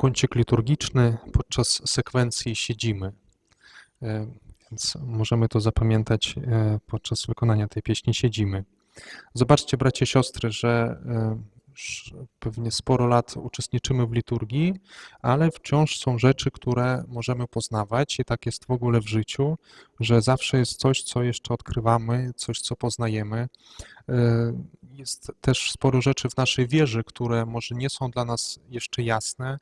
kącik liturgiczny podczas sekwencji siedzimy. E, Więc możemy to zapamiętać e, podczas wykonania tej pieśni Siedzimy. Zobaczcie, bracie, siostry, że e, pewnie sporo lat uczestniczymy w liturgii, ale wciąż są rzeczy, które możemy poznawać i tak jest w ogóle w życiu, że zawsze jest coś, co jeszcze odkrywamy, coś, co poznajemy. Jest też sporo rzeczy w naszej wierze, które może nie są dla nas jeszcze jasne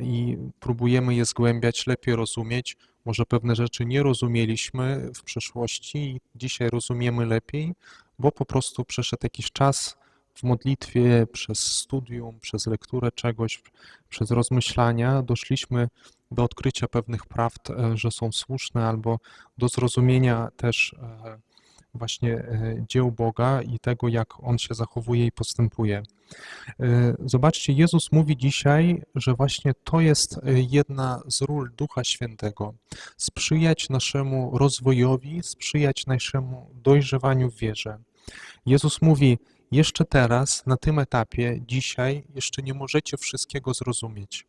i próbujemy je zgłębiać, lepiej rozumieć. Może pewne rzeczy nie rozumieliśmy w przeszłości i dzisiaj rozumiemy lepiej, bo po prostu przeszedł jakiś czas w modlitwie, przez studium, przez lekturę czegoś, przez rozmyślania, doszliśmy do odkrycia pewnych prawd, e, że są słuszne, albo do zrozumienia też e, właśnie e, dzieł Boga i tego, jak On się zachowuje i postępuje. E, Zobaczcie, Jezus mówi dzisiaj, że właśnie to jest e, jedna z ról Ducha Świętego. Sprzyjać naszemu rozwojowi, sprzyjać naszemu dojrzewaniu w wierze. Jezus mówi, jeszcze teraz, na tym etapie, dzisiaj, jeszcze nie możecie wszystkiego zrozumieć.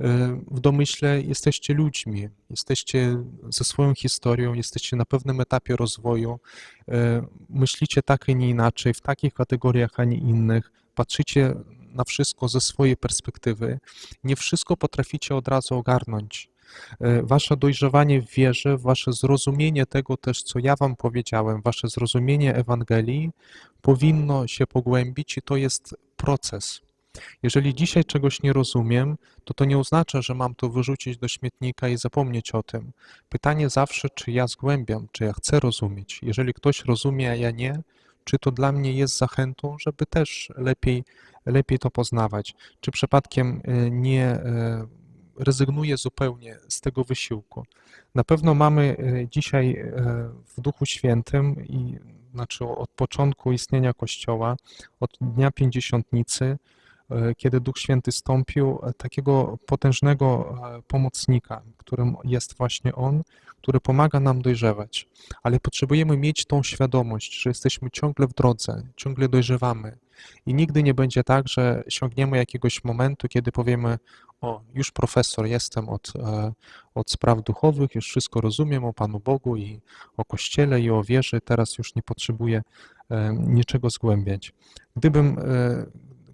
E, W domyśle jesteście ludźmi, jesteście ze swoją historią, jesteście na pewnym etapie rozwoju, e, myślicie tak, a nie inaczej, w takich kategoriach, a nie innych, patrzycie na wszystko ze swojej perspektywy. Nie wszystko potraficie od razu ogarnąć. E, Wasze dojrzewanie w wierze, wasze zrozumienie tego też, co ja Wam powiedziałem, wasze zrozumienie Ewangelii powinno się pogłębić i to jest proces. Jeżeli dzisiaj czegoś nie rozumiem, to to nie oznacza, że mam to wyrzucić do śmietnika i zapomnieć o tym. Pytanie zawsze, czy ja zgłębiam, czy ja chcę rozumieć. Jeżeli ktoś rozumie, a ja nie, czy to dla mnie jest zachętą, żeby też lepiej, lepiej to poznawać? Czy przypadkiem e, nie e, rezygnuję zupełnie z tego wysiłku? Na pewno mamy e, dzisiaj w Duchu Świętym i znaczy od początku istnienia Kościoła, od dnia pięćdziesiątnicy, kiedy Duch Święty stąpił, e, takiego potężnego e, pomocnika, którym jest właśnie On, który pomaga nam dojrzewać. Ale potrzebujemy mieć tą świadomość, że jesteśmy ciągle w drodze, ciągle dojrzewamy. I nigdy nie będzie tak, że sięgniemy jakiegoś momentu, kiedy powiemy: O, już profesor jestem od, e, od spraw duchowych, już wszystko rozumiem o Panu Bogu i o Kościele i o wierze, teraz już nie potrzebuję e, niczego zgłębiać. Gdybym e,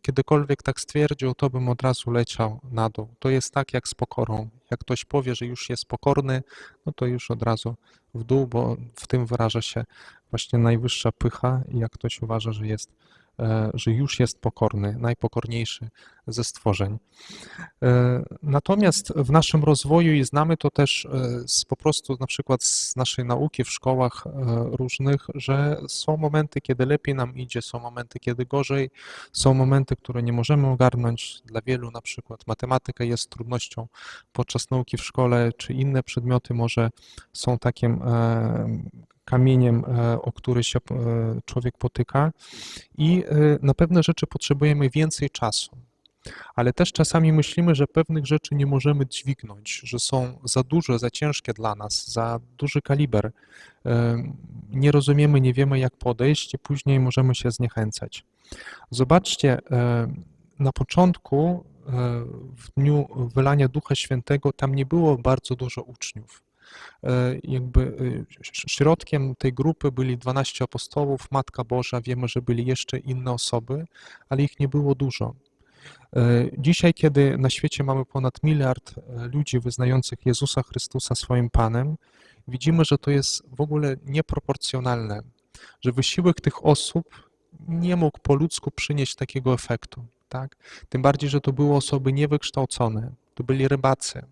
kiedykolwiek tak stwierdził, to bym od razu leciał na dół. To jest tak jak z pokorą. Jak ktoś powie, że już jest pokorny, no to już od razu w dół, bo w tym wyraża się właśnie najwyższa pycha, i jak ktoś uważa, że jest, że już jest pokorny, najpokorniejszy ze stworzeń. E, Natomiast w naszym rozwoju i znamy to też e, z, po prostu na przykład z naszej nauki w szkołach e, różnych, że są momenty, kiedy lepiej nam idzie, są momenty, kiedy gorzej, są momenty, które nie możemy ogarnąć. Dla wielu na przykład matematyka jest trudnością podczas nauki w szkole, czy inne przedmioty może są takim e, kamieniem, e, o który się e, człowiek potyka i e, na pewne rzeczy potrzebujemy więcej czasu. Ale też czasami myślimy, że pewnych rzeczy nie możemy dźwignąć, że są za duże, za ciężkie dla nas, za duży kaliber. Nie rozumiemy, nie wiemy jak podejść i później możemy się zniechęcać. Zobaczcie, na początku, w dniu wylania Ducha Świętego, tam nie było bardzo dużo uczniów. E, Jakby e, środkiem tej grupy byli 12 apostołów, Matka Boża, wiemy, że byli jeszcze inne osoby, ale ich nie było dużo. E, Dzisiaj, kiedy na świecie mamy ponad miliard ludzi wyznających Jezusa Chrystusa swoim Panem, widzimy, że to jest w ogóle nieproporcjonalne, że wysiłek tych osób nie mógł po ludzku przynieść takiego efektu, tak? Tym bardziej, że to były osoby niewykształcone, to byli rybacy,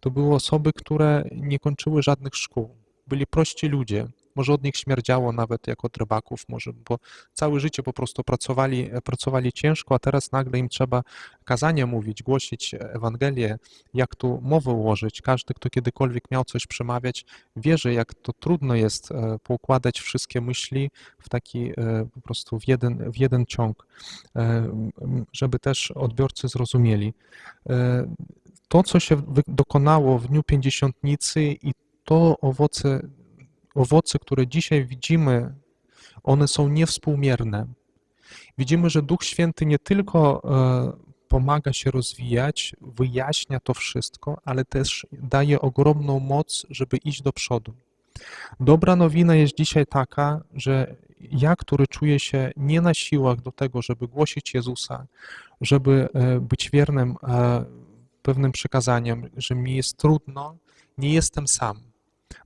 to były osoby, które nie kończyły żadnych szkół, byli prości ludzie. Może od nich śmierdziało nawet jak od rybaków, może, bo całe życie po prostu pracowali, pracowali ciężko, a teraz nagle im trzeba kazania mówić, głosić Ewangelię, jak tu mowę ułożyć. Każdy, kto kiedykolwiek miał coś przemawiać, wie, że jak to trudno jest e, poukładać wszystkie myśli w taki e, po prostu w jeden, w jeden ciąg, e, żeby też odbiorcy zrozumieli. To, co się dokonało w Dniu Pięćdziesiątnicy i to owoce, owoce, które dzisiaj widzimy, one są niewspółmierne. Widzimy, że Duch Święty nie tylko e, pomaga się rozwijać, wyjaśnia to wszystko, ale też daje ogromną moc, żeby iść do przodu. Dobra nowina jest dzisiaj taka, że ja, który czuję się nie na siłach do tego, żeby głosić Jezusa, żeby e, być wiernym e, pewnym przekazaniem, że mi jest trudno, nie jestem sam.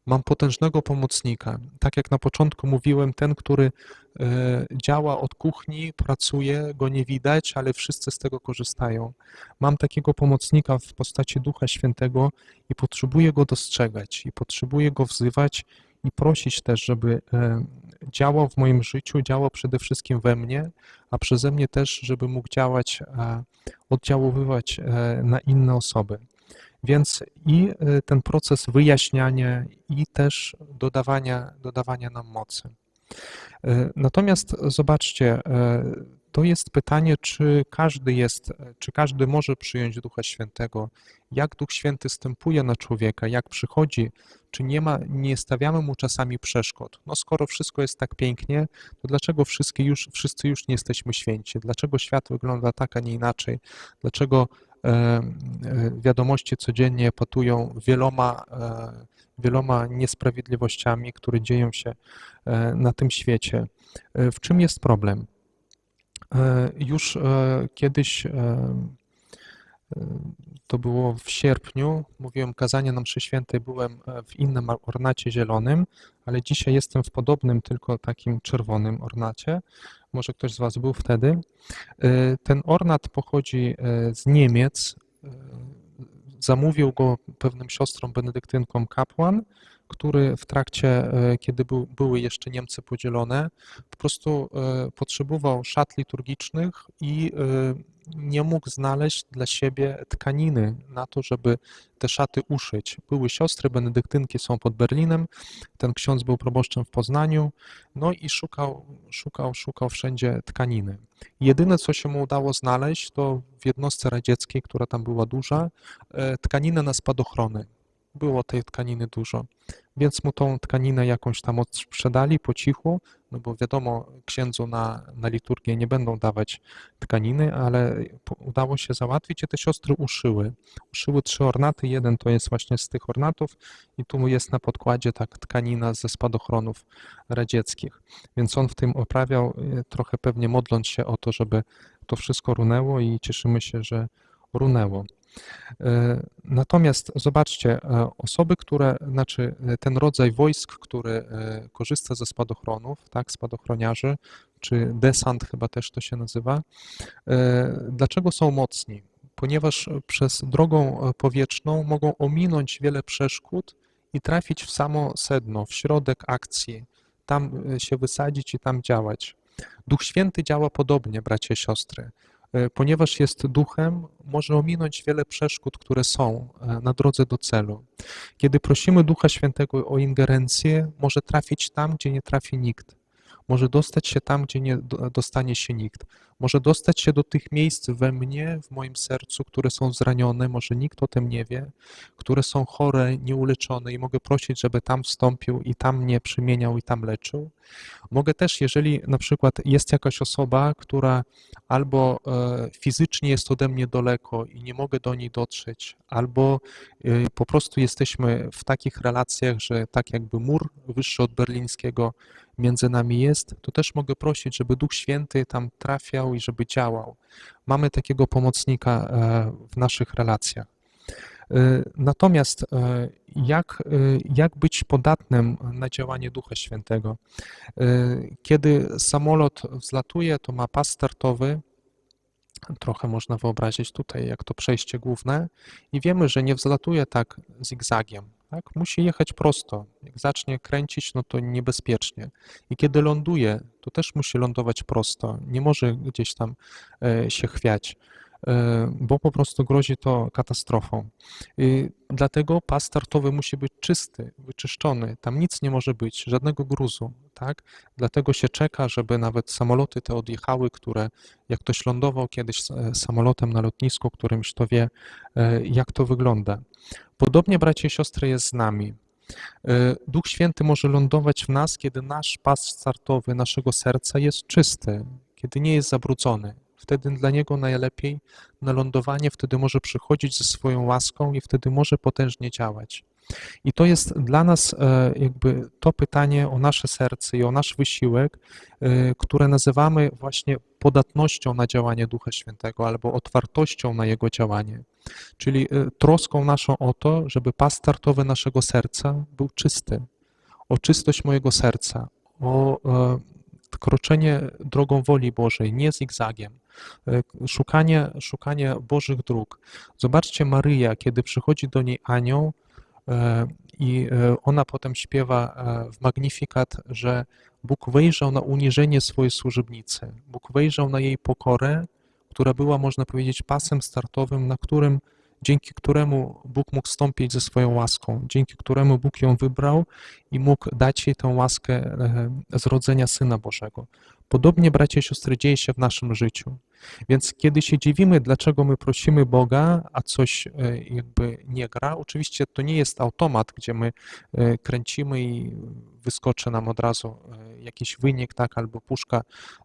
Mam potężnego pomocnika. Tak jak na początku mówiłem, ten, który e, działa od kuchni, pracuje, go nie widać, ale wszyscy z tego korzystają. Mam takiego pomocnika w postaci Ducha Świętego i potrzebuję go dostrzegać, i potrzebuję go wzywać i prosić też, żeby e, działał w moim życiu, działał przede wszystkim we mnie, a przeze mnie też, żeby mógł działać, oddziaływać e, na inne osoby. Więc i e, ten proces wyjaśniania, i też dodawania, dodawania nam mocy. Natomiast zobaczcie, to jest pytanie, czy każdy jest, czy każdy może przyjąć Ducha Świętego, jak Duch Święty stępuje na człowieka, jak przychodzi, czy nie ma, nie stawiamy mu czasami przeszkód. No skoro wszystko jest tak pięknie, to dlaczego wszyscy już, wszyscy już nie jesteśmy święci? Dlaczego świat wygląda tak, a nie inaczej? Dlaczego e, e, wiadomości codziennie patują wieloma, e, wieloma niesprawiedliwościami, które dzieją się na tym świecie? W czym jest problem? E, Już e, kiedyś, e, to było w sierpniu, mówiłem kazanie na mszy świętej, byłem w innym ornacie zielonym, ale dzisiaj jestem w podobnym, tylko takim czerwonym ornacie. Może ktoś z Was był wtedy. Ten ornat pochodzi z Niemiec. Zamówił go pewnym siostrom benedyktynkom kapłan, który w trakcie, e, kiedy był, były jeszcze Niemcy podzielone, po prostu e, potrzebował szat liturgicznych i e, nie mógł znaleźć dla siebie tkaniny na to, żeby te szaty uszyć. Były siostry benedyktynki, są pod Berlinem, ten ksiądz był proboszczem w Poznaniu, no i szukał, szukał, szukał wszędzie tkaniny. Jedyne, co się mu udało znaleźć, to w jednostce radzieckiej, która tam była duża, tkaninę na spadochrony. Było tej tkaniny dużo, więc mu tą tkaninę jakąś tam sprzedali po cichu, no bo wiadomo, księdzu na, na liturgię nie będą dawać tkaniny, ale udało się załatwić i te siostry uszyły. Uszyły trzy ornaty, jeden to jest właśnie z tych ornatów i tu jest na podkładzie tak tkanina ze spadochronów radzieckich. Więc on w tym oprawiał, e, trochę pewnie modląc się o to, żeby to wszystko runęło i cieszymy się, że runęło. E, Natomiast zobaczcie, e, osoby, które, znaczy e, ten rodzaj wojsk, który korzysta ze spadochronów, tak, spadochroniarzy, czy desant chyba też to się nazywa, dlaczego są mocni? Ponieważ przez drogą powietrzną mogą ominąć wiele przeszkód i trafić w samo sedno, w środek akcji, tam się wysadzić i tam działać. Duch Święty działa podobnie, bracia i siostry. E, Ponieważ jest duchem, może ominąć wiele przeszkód, które są e, na drodze do celu. Kiedy prosimy Ducha Świętego o ingerencję, może trafić tam, gdzie nie trafi nikt. Może dostać się tam, gdzie nie do- dostanie się nikt. Może dostać się do tych miejsc we mnie, w moim sercu, które są zranione, może nikt o tym nie wie, które są chore, nieuleczone i mogę prosić, żeby tam wstąpił i tam mnie przemieniał i tam leczył. Mogę też, jeżeli na przykład jest jakaś osoba, która albo e, fizycznie jest ode mnie daleko i nie mogę do niej dotrzeć, albo e, po prostu jesteśmy w takich relacjach, że tak jakby mur wyższy od berlińskiego między nami jest, to też mogę prosić, żeby Duch Święty tam trafiał i żeby działał. Mamy takiego pomocnika e, w naszych relacjach. E, Natomiast e, jak, jak być podatnym na działanie Ducha Świętego? Kiedy samolot wzlatuje, to ma pas startowy, trochę można wyobrazić tutaj, jak to przejście główne, i wiemy, że nie wzlatuje tak zigzagiem. Tak? Musi jechać prosto. Jak zacznie kręcić, no to niebezpiecznie. I kiedy ląduje, to też musi lądować prosto. Nie może gdzieś tam e, się chwiać, bo po prostu grozi to katastrofą. Dlatego pas startowy musi być czysty, wyczyszczony. Tam nic nie może być, żadnego gruzu, tak? Dlatego się czeka, żeby nawet samoloty te odjechały, które jak ktoś lądował kiedyś e, samolotem na lotnisku, którymś to wie, e, jak to wygląda. Podobnie, bracia i siostry, jest z nami. E, Duch Święty może lądować w nas, kiedy nasz pas startowy naszego serca jest czysty, kiedy nie jest zabrudzony. Wtedy dla niego najlepiej na lądowanie, wtedy może przychodzić ze swoją łaską i wtedy może potężnie działać. I to jest dla nas e, jakby to pytanie o nasze serce i o nasz wysiłek, e, które nazywamy właśnie podatnością na działanie Ducha Świętego albo otwartością na Jego działanie. Czyli e, troską naszą o to, żeby pas startowy naszego serca był czysty, o czystość mojego serca, o kroczenie drogą woli Bożej, nie zigzagiem, e, szukanie, szukanie Bożych dróg. Zobaczcie Maryja, kiedy przychodzi do niej anioł e, i e, ona potem śpiewa w Magnifikat, że Bóg wejrzał na uniżenie swojej służebnicy, Bóg wejrzał na jej pokorę, która była, można powiedzieć, pasem startowym, na którym dzięki któremu Bóg mógł stąpić ze swoją łaską, dzięki któremu Bóg ją wybrał i mógł dać jej tę łaskę e, zrodzenia Syna Bożego. Podobnie, bracia i siostry, dzieje się w naszym życiu. Więc kiedy się dziwimy, dlaczego my prosimy Boga, a coś e, jakby nie gra, oczywiście to nie jest automat, gdzie my e, kręcimy i wyskoczy nam od razu jakiś wynik, tak, albo puszka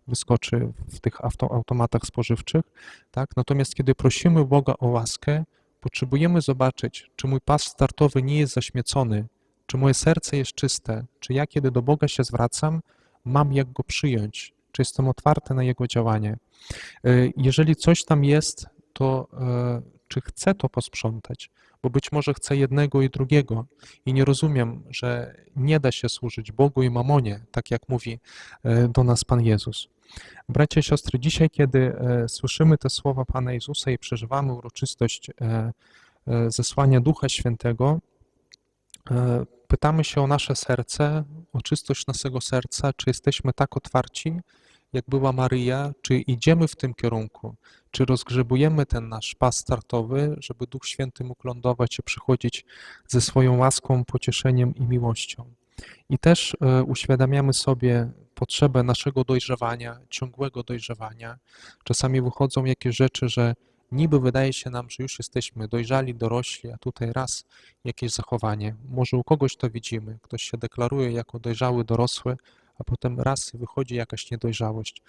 wyskoczy w tych auto, automatach spożywczych, tak. Natomiast kiedy prosimy Boga o łaskę, potrzebujemy zobaczyć, czy mój pas startowy nie jest zaśmiecony, czy moje serce jest czyste, czy ja, kiedy do Boga się zwracam, mam jak go przyjąć, czy jestem otwarty na jego działanie. E, Jeżeli coś tam jest, to e, czy chcę to posprzątać? Bo być może chcę jednego i drugiego i nie rozumiem, że nie da się służyć Bogu i mamonie, tak jak mówi e, do nas Pan Jezus. Bracia i siostry, dzisiaj, kiedy e, słyszymy te słowa Pana Jezusa i przeżywamy uroczystość e, e, zesłania Ducha Świętego, pytamy się o nasze serce, o czystość naszego serca, czy jesteśmy tak otwarci, jak była Maryja, czy idziemy w tym kierunku, czy rozgrzebujemy ten nasz pas startowy, żeby Duch Święty mógł lądować i przychodzić ze swoją łaską, pocieszeniem i miłością. I też e, uświadamiamy sobie potrzebę naszego dojrzewania, ciągłego dojrzewania. Czasami wychodzą jakieś rzeczy, że niby wydaje się nam, że już jesteśmy dojrzali, dorośli, a tutaj raz jakieś zachowanie. Może u kogoś to widzimy, ktoś się deklaruje jako dojrzały, dorosły, a potem raz wychodzi jakaś niedojrzałość.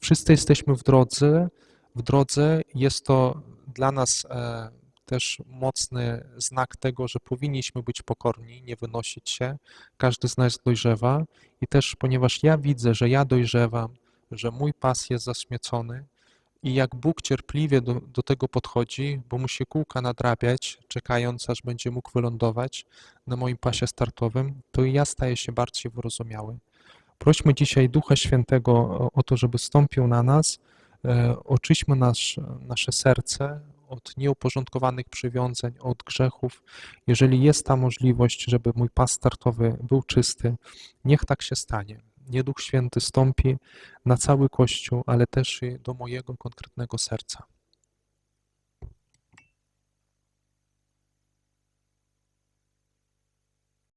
Wszyscy jesteśmy w drodze, w drodze jest to dla nas e, też mocny znak tego, że powinniśmy być pokorni, nie wynosić się. Każdy z nas dojrzewa i też ponieważ ja widzę, że ja dojrzewam, że mój pas jest zaśmiecony i jak Bóg cierpliwie do, do tego podchodzi, bo musi kółka nadrabiać, czekając aż będzie mógł wylądować na moim pasie startowym, to i ja staję się bardziej wyrozumiały. Prośmy dzisiaj Ducha Świętego o- o to, żeby stąpił na nas, e, oczyśmy nasz, nasze serce od nieuporządkowanych przywiązań, od grzechów. Jeżeli jest ta możliwość, żeby mój pas startowy był czysty, niech tak się stanie. Nie Duch Święty stąpi na cały Kościół, ale też i do mojego konkretnego serca.